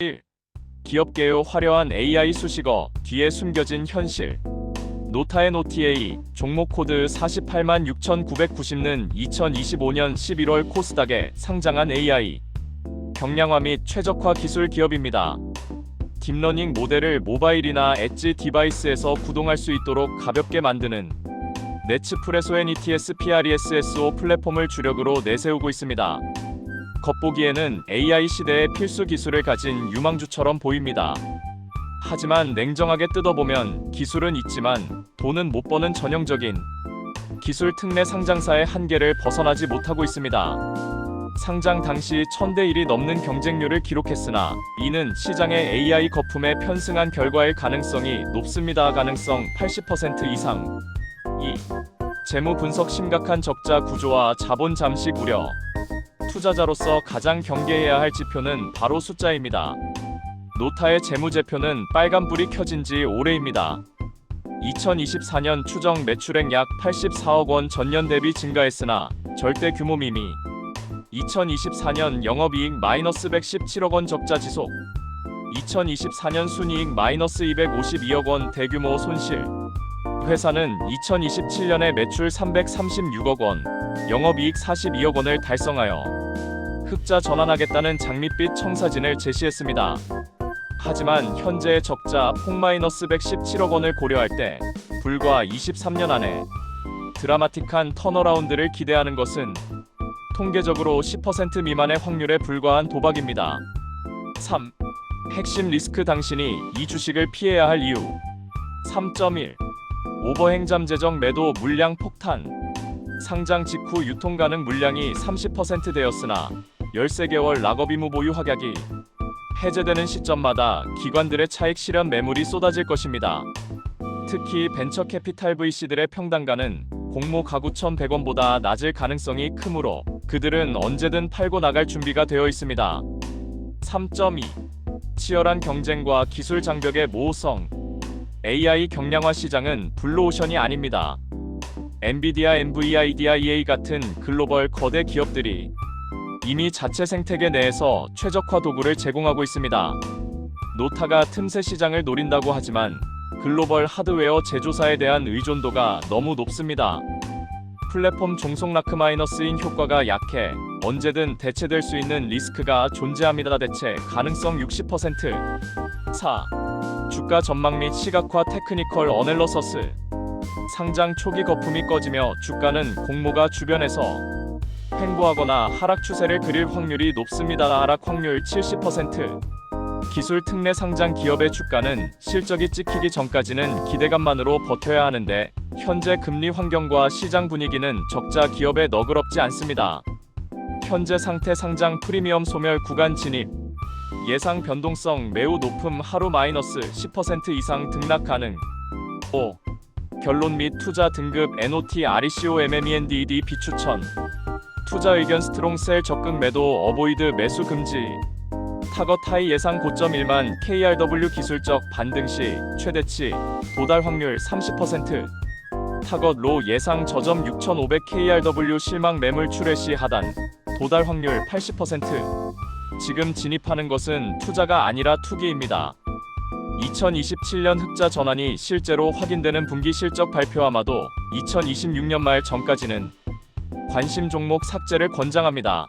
1. 기업계의 화려한 AI 수식어 뒤에 숨겨진 현실 노타의 노티A 종목 코드 48만 6,990는 2025년 11월 코스닥에 상장한 AI 경량화 및 최적화 기술 기업입니다. 딥러닝 모델을 모바일이나 엣지 디바이스에서 구동할 수 있도록 가볍게 만드는 네츠프레소엔 ETS PRESSO 플랫폼을 주력으로 내세우고 있습니다. 겉보기에는 AI 시대의 필수 기술을 가진 유망주처럼 보입니다. 하지만 냉정하게 뜯어보면 기술은 있지만 돈은 못 버는 전형적인 기술 특례 상장사의 한계를 벗어나지 못하고 있습니다. 상장 당시 1000대 1이 넘는 경쟁률을 기록했으나 이는 시장의 AI 거품에 편승한 결과일 가능성이 높습니다. 가능성 80% 이상. 2. 재무 분석 심각한 적자 구조와 자본 잠식 우려. 투자자로서 가장 경계해야 할 지표는 바로 숫자입니다. 노타의 재무제표는 빨간불이 켜진 지 오래입니다. 2024년 추정 매출액 약 84억 원 전년 대비 증가했으나 절대 규모 미미. 2024년 영업이익 마이너스 117억 원 적자 지속. 2024년 순이익 마이너스 252억 원 대규모 손실. 회사는 2027년에 매출 336억 원, 영업이익 42억 원을 달성하여 흑자 전환하겠다는 장밋빛 청사진을 제시했습니다. 하지만 현재의 적자 폭 마이너스 117억 원을 고려할 때 불과 23년 안에 드라마틱한 턴어라운드를 기대하는 것은 통계적으로 10% 미만의 확률에 불과한 도박입니다. 3. 핵심 리스크 당신이 이 주식을 피해야 할 이유 3.1 오버행 잠재적 매도 물량 폭탄 상장 직후 유통 가능 물량이 30% 되었으나 13개월 락업 의무 보유 확약이 해제되는 시점마다 기관들의 차익 실현 매물이 쏟아질 것입니다. 특히 벤처 캐피탈 VC들의 평단가는 공모 가구 1,100원보다 낮을 가능성이 크므로 그들은 언제든 팔고 나갈 준비가 되어 있습니다. 3.2 치열한 경쟁과 기술 장벽의 모호성 AI 경량화 시장은 블루오션이 아닙니다. 엔비디아, NVIDIA 같은 글로벌 거대 기업들이 이미 자체 생태계 내에서 최적화 도구를 제공하고 있습니다. 노타가 틈새 시장을 노린다고 하지만 글로벌 하드웨어 제조사에 대한 의존도가 너무 높습니다. 플랫폼 종속 라크 마이너스인 효과가 약해 언제든 대체될 수 있는 리스크가 존재합니다. 대체 가능성 60%. 4. 주가 전망 및 시각화 테크니컬 어넬러서스 상장 초기 거품이 꺼지며 주가는 공모가 주변에서 횡보하거나 하락 추세를 그릴 확률이 높습니다. 하락 확률 70%. 기술 특례 상장 기업의 주가는 실적이 찍히기 전까지는 기대감만으로 버텨야 하는데 현재 금리 환경과 시장 분위기는 적자 기업에 너그럽지 않습니다. 현재 상태 상장 프리미엄 소멸 구간 진입 예상 변동성 매우 높음 하루 마이너스 10% 이상 등락 가능. 5. 결론 및 투자 등급 NOT RECO MMENDED 비추천. 투자 의견 스트롱 셀 적극 매도 어보이드 매수 금지. 타거 타이 예상 고점 1만 KRW 기술적 반등 시 최대치 도달 확률 30% 타겟 로 예상 저점 6,500 KRW 실망 매물 출회 시 하단 도달 확률 80% 지금 진입하는 것은 투자가 아니라 투기입니다. 2027년 흑자 전환이 실제로 확인되는 분기 실적 발표 아마도 2026년 말 전까지는 관심 종목 삭제를 권장합니다.